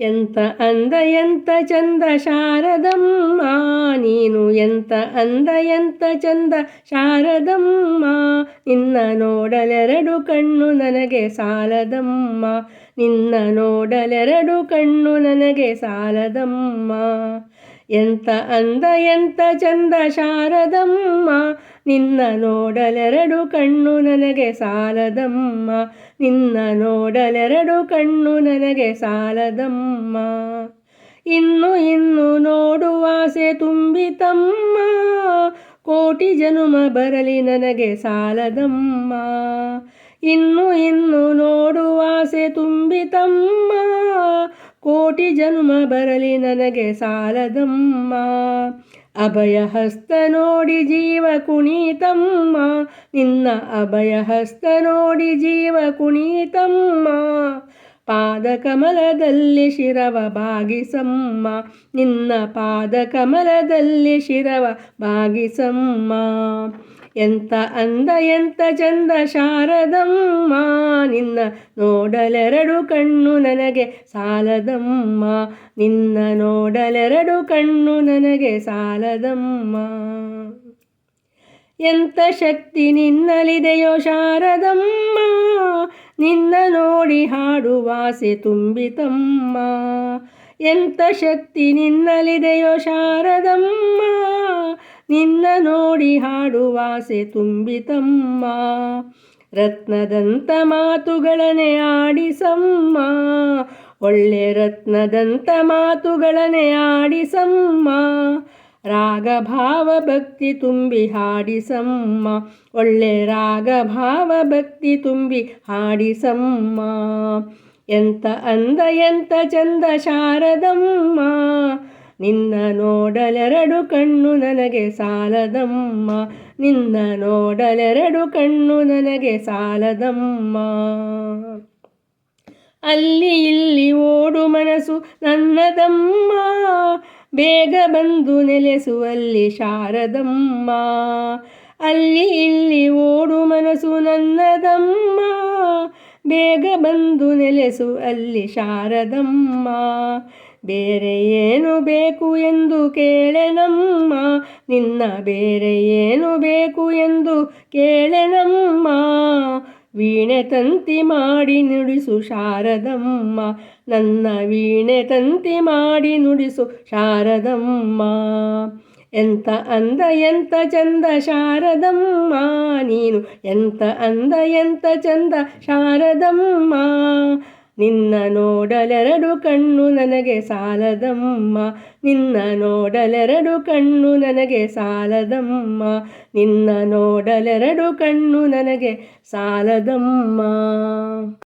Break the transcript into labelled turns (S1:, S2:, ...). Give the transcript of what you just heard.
S1: ಎಂತ ಅಂದ ಎಂತ ಚಂದ ಶಾರದಮ್ಮ, ನೀನು ಎಂತ ಅಂದ ಎಂತ ಚಂದ ಶಾರದಮ್ಮ, ನಿನ್ನ ನೋಡಲೆರಡು ಕಣ್ಣು ನನಗೆ ಸಾಲದಮ್ಮ, ನಿನ್ನ ನೋಡಲೆರಡು ಕಣ್ಣು ನನಗೆ ಸಾಲದಮ್ಮ. ಎಂತ ಅಂದ ಎಂತ ಚಂದ ಶಾರದಮ್ಮ, ನಿನ್ನ ನೋಡಲೆರಡು ಕಣ್ಣು ನನಗೆ ಸಾಲದಮ್ಮ, ನಿನ್ನ ನೋಡಲೆರಡು ಕಣ್ಣು ನನಗೆ ಸಾಲದಮ್ಮ. ಇನ್ನು ಇನ್ನು ನೋಡುವಾಸೆ ತುಂಬಿತಮ್ಮ, ಕೋಟಿ ಜನುಮ ಬರಲಿ ನನಗೆ ಸಾಲದಮ್ಮ. ಇನ್ನು ಇನ್ನು ನೋಡುವಾಸೆ ತುಂಬಿತಮ್ಮ ಕೋಟಿ ಜನ್ಮ ಬರಲಿ ನನಗೆ ಸಾಲದಮ್ಮ. ಅಭಯ ಹಸ್ತ ನೋಡಿ ಜೀವ ಕುಣಿತಮ್ಮ. ನಿನ್ನ ಅಭಯ ಹಸ್ತ ನೋಡಿ ಜೀವ ಕುಣಿತಮ್ಮ. ಪಾದ ಕಮಲದಲ್ಲಿ ಶಿರವ ಬಾಗಿಸಮ್ಮ. ನಿನ್ನ ಪಾದ ಕಮಲದಲ್ಲಿ ಶಿರವ ಬಾಗಿಸಮ್ಮ. ಎಂತ ಅಂದ ಎಂತ ಚಂದ ಶಾರದಮ್ಮ, ನಿನ್ನ ನೋಡಲೆರಡು ಕಣ್ಣು ನನಗೆ ಸಾಲದಮ್ಮ, ನಿನ್ನ ನೋಡಲೆರಡು ಕಣ್ಣು ನನಗೆ ಸಾಲದಮ್ಮ. ಎಂತ ಶಕ್ತಿ ನಿನ್ನಲಿದೆಯೋ ಶಾರದಮ್ಮ, ನಿನ್ನ ನೋಡಿ ಹಾಡುವಾಸೆ ತುಂಬಿತಮ್ಮ. ಎಂತ ಶಕ್ತಿ ನಿನ್ನಲಿದೆಯೋ ಶಾರದಮ್ಮ? ನಿನ್ನ ನೋಡಿ ಹಾಡುವಾಸೆ ತುಂಬಿತಮ್ಮ. ರತ್ನದಂತ ಮಾತುಗಳನೆ ಆಡಿಸಮ್ಮ. ಒಳ್ಳೆ ರತ್ನದಂತ ಮಾತುಗಳನೆ ಆಡಿಸಮ್ಮ. ರಾಗ ಭಾವ ಭಕ್ತಿ ತುಂಬಿ ಹಾಡಿಸಮ್ಮ. ಒಳ್ಳೆ ರಾಗ ಭಾವ ಭಕ್ತಿ ತುಂಬಿ ಹಾಡಿಸಮ್ಮ. ಎಂತ ಅಂದ ಎಂತ ಚಂದ ಶಾರದಮ್ಮ. ನಿನ್ನ ನೋಡಲೆರಡು ಕಣ್ಣು ನನಗೆ ಸಾಲದಮ್ಮ. ನಿನ್ನ ನೋಡಲೆರಡು ಕಣ್ಣು ನನಗೆ ಸಾಲದಮ್ಮ. ಅಲ್ಲಿ ಇಲ್ಲಿ ಓಡು ಮನಸ್ಸು ನನ್ನದಮ್ಮ. ಬೇಗ ಬಂದು ನೆಲೆಸುವಲ್ಲಿ ಶಾರದಮ್ಮ. ಅಲ್ಲಿ ಇಲ್ಲಿ ಓಡು ಮನಸ್ಸು ನನ್ನದಮ್ಮ. ಬೇಗ ಬಂದು ನೆಲೆಸು ಅಲ್ಲಿ ಶಾರದಮ್ಮ. ಬೇರೆ ಏನು ಬೇಕು ಎಂದು ಕೇಳೆನಮ್ಮ ನಿನ್ನ ಬೇರೆ ಏನು ಬೇಕು ಎಂದು ಕೇಳೆನಮ್ಮ ವೀಣೆ ತಂತಿ ಮಾಡಿ ನುಡಿಸು ಶಾರದಮ್ಮ. ನನ್ನ ವೀಣೆ ತಂತಿ ಮಾಡಿ ನುಡಿಸು ಶಾರದಮ್ಮ. ಎಂತ ಅಂದ ಎಂತ ಚಂದ ಶಾರದಮ್ಮ, ನೀನು ಎಂತ ಅಂದ ಎಂತ ಚಂದ ಶಾರದಮ್ಮ, ನಿನ್ನ ನೋಡಲೆರಡು ಕಣ್ಣು ನನಗೆ ಸಾಲದಮ್ಮ, ನಿನ್ನ ನೋಡಲೆರಡು ಕಣ್ಣು ನನಗೆ ಸಾಲದಮ್ಮ, ನಿನ್ನ ನೋಡಲೆರಡು ಕಣ್ಣು ನನಗೆ ಸಾಲದಮ್ಮ.